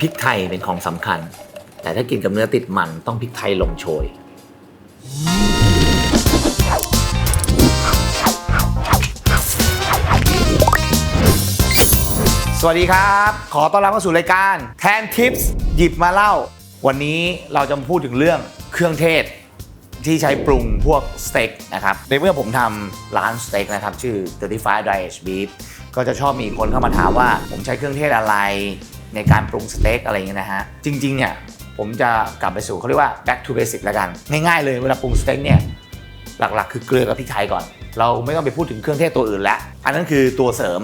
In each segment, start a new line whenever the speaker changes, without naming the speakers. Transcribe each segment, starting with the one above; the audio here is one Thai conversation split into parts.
พริกไทยเป็นของสำคัญ แต่ถ้ากินกับเนื้อติดมันต้องพริกไทยลงโชย สวัสดีครับ ขอต้อนรับเข้าสู่รายการแทนทิปส์หยิบมาเล่า วันนี้เราจะมาพูดถึงเรื่องเครื่องเทศ ที่ใช้ปรุงพวกสเต็กนะครับ ในเมื่อผมทำร้านสเต็กนะครับ ชื่อ 35 Dry Aged Beef ก็จะชอบมีคนเข้ามาถามว่าผมใช้เครื่องเทศอะไร ในการปรุงสเต็กอะไรอย่างเงี้ยนะฮะ จริง ๆ เนี่ย ผมจะกลับไปสู่เขาเรียกว่า back to basic แล้วกัน ง่ายๆเลยเวลาปรุงสเต็กเนี่ยหลักๆ คือเกลือกับพริกไทยก่อน เราไม่ต้องไปพูดถึงเครื่องเทศตัวอื่นล้วอันนั้นคือตัวเสริม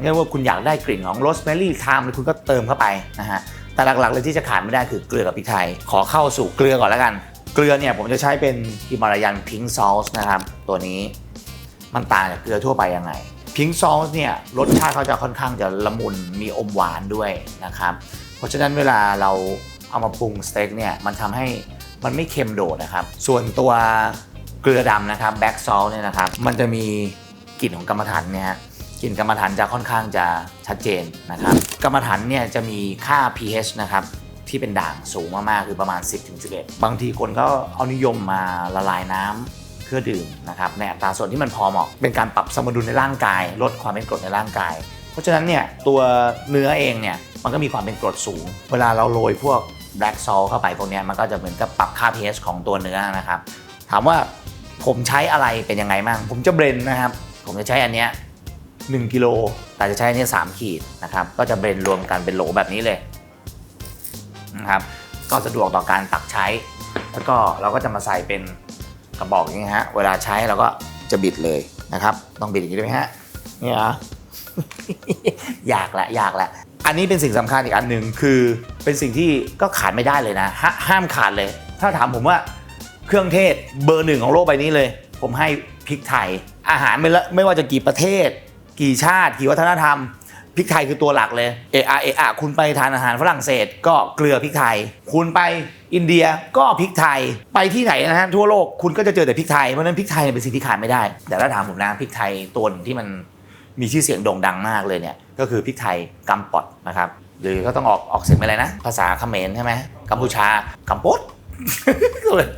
งั้นว่าคุณอยากได้กลิ่นของโรสแมรี่ไทม์คุณก็เติมเข้าไปนะฮะแต่หลักๆเลยที่จะขาดไม่ได้คือเกลือกับพริกไทย ขอเข้าสู่เกลือก่อนแล้วกัน เกลือเนี่ยผมจะใช้เป็นฮิมาลายันพิงซอสนะครับตัวนี้มันต่างจากเกลือทั่วไปยังไง พิงซอสเนี่ยรสชาติเขาจะค่อนข้างจะละมุนมีอมหวานด้วยนะครับ เพราะฉะนั้นเวลาเราเอามาปรุงสเต็กเนี่ยมันทำให้มันไม่เค็มโดดนะครับ ส่วนตัวเกลือดำนะครับแบ็กซอลเนี่ยนะครับมันจะมีกลิ่นของกรรมฐานเนี่ยกลิ่นกรรมฐานจะค่อนข้างจะชัดเจนนะครับกรรมฐานเนี่ยจะมีค่า pH นะครับที่เป็นด่างสูงมากๆคือประมาณ 10-11 บางทีคนก็เอานิยมมาละลายน้ำเพื่อดื่มนะครับในอัตราส่วนที่มันพอเหมาะ เป็นการปรับสมดุลในร่างกาย ลดความเป็นกรดในร่างกาย เพราะฉะนั้นเนี่ยตัวเนื้อเองเนี่ยมันก็มีความเป็นกรดสูง เวลาเราโรยพวก black salt เข้าไปพวกนี้มันก็จะเหมือนกับปรับค่า pH ของตัวเนื้อนะครับ ถามว่าผมใช้อะไรเป็นยังไงบ้าง ผมจะเบรนนะครับ ผมจะใช้อันเนี้ย1กิโลแต่จะใช้อันนี้ย3ขีดนะครับ ก็จะเบรนรวมกันเป็นโหลแบบนี้เลยนะครับ ก็สะดวกต่อการตักใช้ แล้วก็เราก็จะมาใส่เป็น ระบอกอย่างนี้ฮะ เวลาใช้เราก็จะบิดเลยนะครับ ต้องบิดอย่างนี้ด้วยไหมฮะนี่ยเหรอยากละอยากละ อันนี้เป็นสิ่งสำคัญอีกอันหนึ่งคือเป็นสิ่งที่ก็ขาดไม่ได้เลยนะห้าห้ามขาดเลย ถ้าถามผมว่าเครื่องเทศเบอร์หนึ่งของโลกใบนี้เลย ผมให้พริกไทย อาหารไม่ละไม่ว่าจะกี่ประเทศ กี่ชาติ กี่วัฒนธรรมพริกไทยคือตัวหลักเลยเออะเออะคุณไปทานอาหารฝรั่งเศส ก็เกลือพริกไทย คุณไป อินเดียก็พริกไทยไปที่ไหนนะฮะทั่วโลกคุณก็จะเจอแต่พริกไทยเพราะนั้นพริกไทยเป็นสิ่งที่ขาดไม่ได้ แต่ถ้าถามผมนะพริกไทยตัวหนึ่งที่มันมีชื่อเสียงโด่งดังมากเลยเนี่ยก็คือพริกไทยกัมปอดนะครับหรือก็ต้องออกออกเสียงเป็นอะไรนะ ภาษาเขมรใช่ไหมกัมพูชากัมปด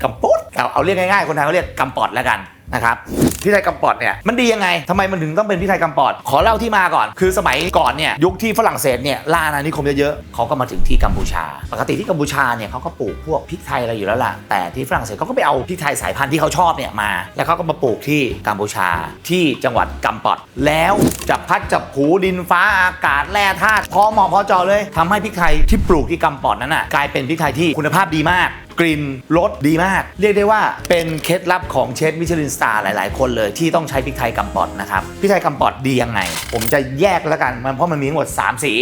กัมปดเอดเอาเรียกง่ายๆคนไทยเขาเรียกกัมปอดแล้วกันนะครับ พริกไทยกัมปอดเนี่ยมันดียังไงทำไมมันถึงต้องเป็นพริกไทยกัมปอด ขอเล่าที่มาก่อน คือสมัยก่อนเนี่ยยุคที่ฝรั่งเศสเนี่ยล่าอาณานิคมเยอะๆเขาก็มาถึงที่กัมพูชา ปกติที่กัมพูชาเนี่ยเขาก็ปลูกพวกพริกไทยอะไรอยู่แล้วล่ะแต่ที่ฝรั่งเศสเขาก็ไปเอาพริกไทยสายพันธุ์ที่เขาชอบเนี่ยมา แล้วเขาก็มาปลูกที่กัมพูชาที่จังหวัดกัมปอด แล้วจับพัดจับผูดินฟ้าอากาศแร่ธาตุพอเหมาะพอเจอเลยทำให้พริกไทยที่ปลูกที่กัมปอดนั้นน่ะกลายเป็นพริกไทยที่คุณภาพดีมาก กลิ่นรสดีมาก เรียกได้ว่าเป็นเคล็ดลับของเชฟมิชลินสตาร์หลาย ๆ คนเลยที่ต้องใช้พริกไทยกัมปอดนะครับพริกไทยกัมปอดดียังไง ผมจะแยกแล้วกันมันเพราะมันมีทั้งหมด 3 สี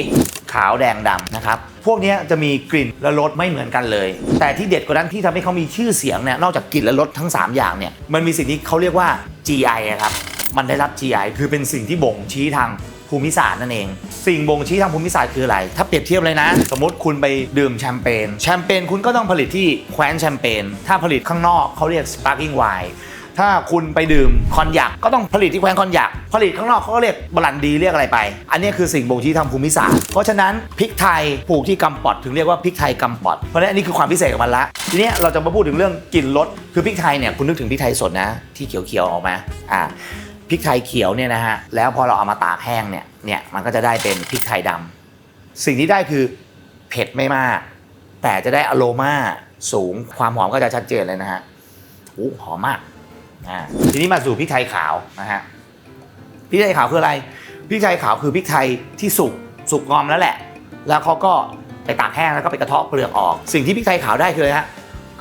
ขาวแดงดำนะครับพวกนี้จะมีกลิ่นและรสไม่เหมือนกันเลย แต่ที่เด็ดกว่านั้นที่ทำให้เขามีชื่อเสียงเนี่ยนอกจากกลิ่นและรสทั้ง 3 อย่างเนี่ยมันมีสิ่งที่เขาเรียกว่า GI อะครับมันได้รับ GI คือเป็นสิ่งที่บ่งชี้ทาง ภูมิศาสตร์นั่นเอง สิ่งบ่งชี้ทางภูมิศาสตร์คืออะไร ถ้าเปรียบเทียบเลยนะ สมมติคุณไปดื่มแชมเปญแชมเปญคุณก็ต้องผลิตที่แคว้นแชมเปญถ้าผลิตข้างนอกเขาเรียก sparkling wine ถ้าคุณไปดื่มคอนยักก็ต้องผลิตที่แคว้นคอนยักผลิตข้างนอกเขาก็เรียกบรันดีเรียกอะไรไป อันนี้คือสิ่งบ่งชี้ทางภูมิศาสตร์ เพราะฉะนั้นพริกไทยปลูกที่กำปอดถึงเรียกว่าพริกไทยกำปอด เพราะฉะนั้นอันนี้คือความพิเศษของมันละ ทีนี้เราจะมาพูดถึงเรื่องกลิ่นรส คือพริกไทยเนี่ยคุณนึกถึงพริกไทยสดนะที่เขียวๆออกมา อ่า ริกไทยเขียวเนี่ยนะฮะแล้วพอเราเอามาตากแห้งเนี่ยเนี่ยมันก็จะได้เป็นพริกไทยดำสิ่งที่ได้คือเผ็ดไม่มาก แต่จะได้อโรมาสูงความหอมก็จะชัดเจนเลยนะฮะโอ้หอมมากอ่าทีนี้มาสู่พริกไทยขาวนะฮะพริกไทยขาวคืออะไรพริกไทยขาวคือพริกไทยที่สุกสุกงอมแล้วแหละ แล้วเขาก็ไปตากแห้งแล้วก็ไปกระเทาะเปลือกออก สิ่งที่พริกไทยขาวได้คืออะไรฮะ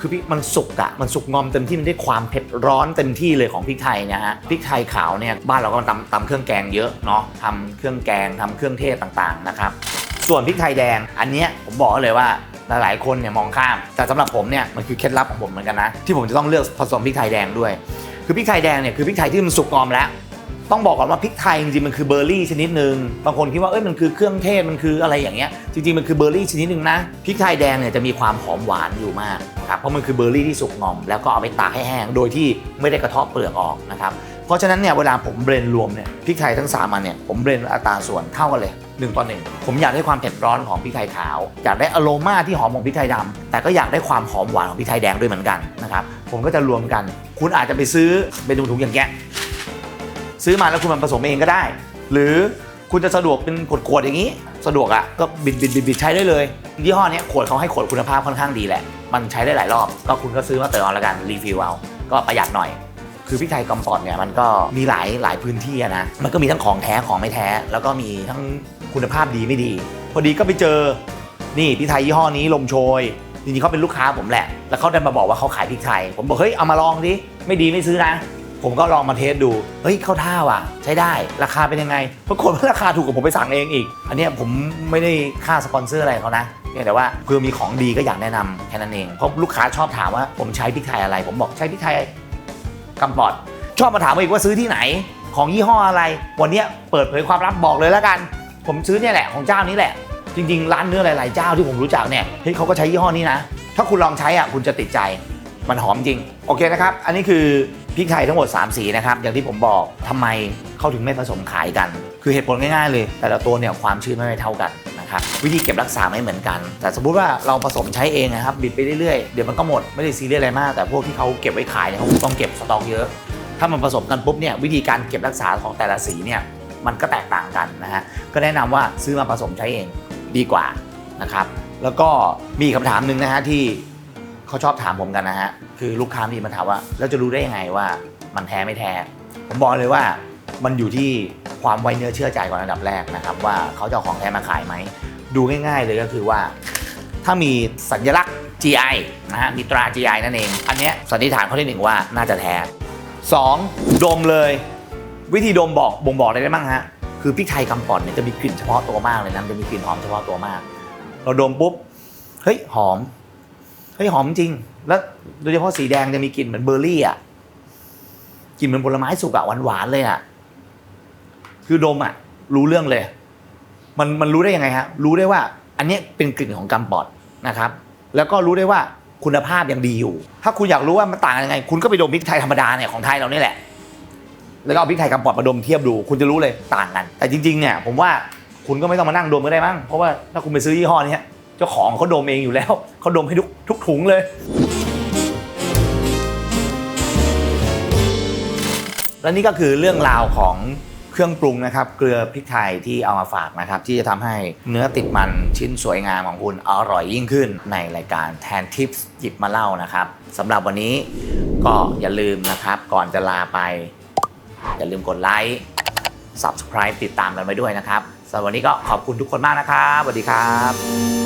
คือพริกมันสุกอะมันสุกงอมเต็มที่มันได้ความเผ็ดร้อนเต็มที่เลยของพริกไทยนะฮะพริกไทยขาวเนี่ยบ้านเราก็ตำตำเครื่องแกงเยอะเนาะทำเครื่องแกงทำเครื่องเทศต่างๆนะครับส่วนพริกไทยแดงอันเนี้ยผมบอกเลยว่าหลายๆคนเนี่ยมองข้าม แต่สำหรับผมเนี่ยมันคือเคล็ดลับของผมเหมือนกันนะที่ผมจะต้องเลือกผสมพริกไทยแดงด้วย คือพริกไทยแดงเนี่ยคือพริกไทยที่มันสุกงอมแล้ว ต้องบอกก่อนว่าพริกไทยจริงๆมันคือเบอร์รี่ชนิดหนึ่งบางคนคิดว่าเอ้ยมันคือเครื่องเทศมันคืออะไรอย่างเงี้ยจริงๆมันคือเบอร์รี่ชนิดหนึ่งนะพริกไทยแดงเนี่ยจะมีความหอมหวานอยู่มากครับเพราะมันคือเบอร์รี่ที่สุกงอม แล้วก็เอาไปตากให้แห้งโดยที่ไม่ได้กระเทาะเปลือกออกนะครับเพราะฉะนั้นเนี่ยเวลาผมเบรนรวมเนี่ยพริกไทยทั้งสามอันเนี่ยผมเบรนอัตราส่วนเท่ากันเลย1ต่อ1ผมอยากได้ความเผ็ดร้อนของพริกไทยขาวอยากได้อโรมาที่หอมของพริกไทยดำแต่ก็อยากได้ความหอมหวานของพริกไทยแดงด้วยเหมือนกันนะครับผมก็จะรวมกัน คุณอาจจะไปซื้อเป็นถุงๆอย่างเงี้ย ซื้อมาแล้วคุณมันผสมเองก็ได้ หรือคุณจะสะดวกเป็นขวดๆอย่างนี้ สะดวกอะ่ะก็บิดบิดบิดบิดใช้ได้เลยยี่ห้อนี้ขวดเขาให้ขวดคุณภาพค่อนข้างดีแหละ มันใช้ได้หลายรอบ ก็คุณก็ซื้อมาเติมเอาละกันรีฟิลเอาก็ประหยัดหน่อย คือพริกไทยกำปอดเนี่ยมันก็มีหลายหลายพื้นที่นะมันก็มีทั้งของแท้ของไม่แท้ แล้วก็มีทั้งคุณภาพดีไม่ดี พอดีก็ไปเจอนี่พริกไทยยี่ห้อนี้ลมโชยจริงๆเขาเป็นลูกค้าผมแหละ แล้วเขาเดินมาบอกว่าเขาขายพริกไทย ผมบอกเฮ้ยเอามาลองดิ ไม่ดีไม่ซื้อนะ ผมก็ลองมาเทสดู เฮ้ยเข้าท่าว่ะ ใช้ได้ ราคาเป็นยังไง ปรากฏว่าราคาถูกกว่าผมไปสั่งเองอีก อันเนี้ยผมไม่ได้ค่าสปอนเซอร์อะไรเขานะเพียแต่ว่าเพื่อมีของดีก็อยากแนะนำแค่นั้นเอง เพราะลูกค้าชอบถามว่าผมใช้พริกไทยอะไร ผมบอกใช้พริกไทยกำปอด ชอบมาถามอีกว่าซื้อที่ไหน ของยี่ห้ออะไร วันนี้เปิดเผยความลับบอกเลยแล้วกัน ผมซื้อเนี่ยแหละของเจ้านี้แหละ จริง ๆ ร้านเนื้อหลาย ๆ เจ้าที่ผมรู้จักเนี่ยเฮ้ยเขาก็ใช้ยี่ห้อนี้นะ ถ้าคุณลองใช้อะคุณจะติดใจ มันหอมจริง โอเคนะครับ อันนี้คือ พริกไทยทั้งหมด 3 สีนะครับ อย่างที่ผมบอกทำไมเขาถึงไม่ผสมขายกัน คือเหตุผลง่ายๆเลย แต่ละตัวเนี่ยความชื้นไม่เท่ากันนะครับวิธีเก็บรักษาไม่เหมือนกัน แต่สมมุติว่าเราผสมใช้เองนะครับบิดไปเรื่อยๆ เดี๋ยวมันก็หมดไม่ได้ซีเรียสอะไรมาก แต่พวกที่เขาเก็บไว้ขายเนี่ยเขาต้องเก็บสต็อกเยอะ ถ้ามันผสมกันปุ๊บเนี่ยวิธีการเก็บรักษาของแต่ละสีเนี่ยมันก็แตกต่างกันนะฮะก็แนะนำว่าซื้อมาผสมใช้เองดีกว่านะครับแล้วก็มีคำถามหนึ่งนะฮะที่เขาชอบถามผมกันนะฮะ คือลูกค้ามีมาถามว่าแล้วจะรู้ได้ยังไงว่ามันแท้ไม่แท้ ผมบอกเลยว่ามันอยู่ที่ความไวเนื้อเชื่อใจก่อนอันดับแรกนะครับ ว่าเขาจะเอาของแท้มาขายไหม ดูง่ายๆเลยก็คือว่า ถ้ามีสัญลักษณ์ GI นะฮะมีตรา GI นั่นเอง อันเนี้ยสันนิษฐานข้อที่หนึ่งว่าน่าจะแท้ 2. ดมเลย วิธีดมบอกบ่งบอกอะไรได้บ้างฮะคือพริกไทยกำปอนเนี่ยจะมีกลิ่นเฉพาะตัวมากเลยนะจะมีกลิ่นหอมเฉพาะตัวมาก เราดมปุ๊บเฮ้ยหอม ฮ้ยหอมจริง แล้วโดยเฉพาะสีแดงจะมีกลิ่นเหมือนเบอร์รี่อะกลิ่นเหมือนผลไม้สุกอะหวานๆเลยอะคือดมอะ รู้เรื่องเลย มันมันรู้ได้ยังไงฮะรู้ได้ว่า อันนี้เป็นกลิ่นของกำปอดนะครับ แล้วก็รู้ได้ว่าคุณภาพยังดีอยู่ ถ้าคุณอยากรู้ว่ามันต่างยังไง คุณก็ไปดมพริกไทยธรรมดาเนี่ยของไทยเรานี่แหละ แล้วก็เอาพริกไทยกำปอดมาดมเทียบดู คุณจะรู้เลยต่างกัน แต่จริงๆเนี่ยผมว่าคุณก็ไม่ต้องมานั่งดมก็ได้มั้งเพราะว่าถ้าคุณไปซื้อยี่ห้อนี้เจ้าของเขาดมเองอยู่แล้วเขาดมให้ทุก ทุกถุงเลย และนี่ก็คือเรื่องราวของเครื่องปรุงนะครับ เกลือพริกไทยที่เอามาฝากนะครับ ที่จะทำให้เนื้อติดมันชิ้นสวยงามของคุณอร่อยยิ่งขึ้นในรายการแทนทิปส์หยิบมาเล่านะครับสำหรับวันนี้ก็อย่าลืมนะครับ ก่อนจะลาไป อย่าลืมกดไลค์ Subscribe ติดตามกันไปด้วยนะครับสำหรับวันนี้ก็ขอบคุณทุกคนมากนะครับสวัสดีครับ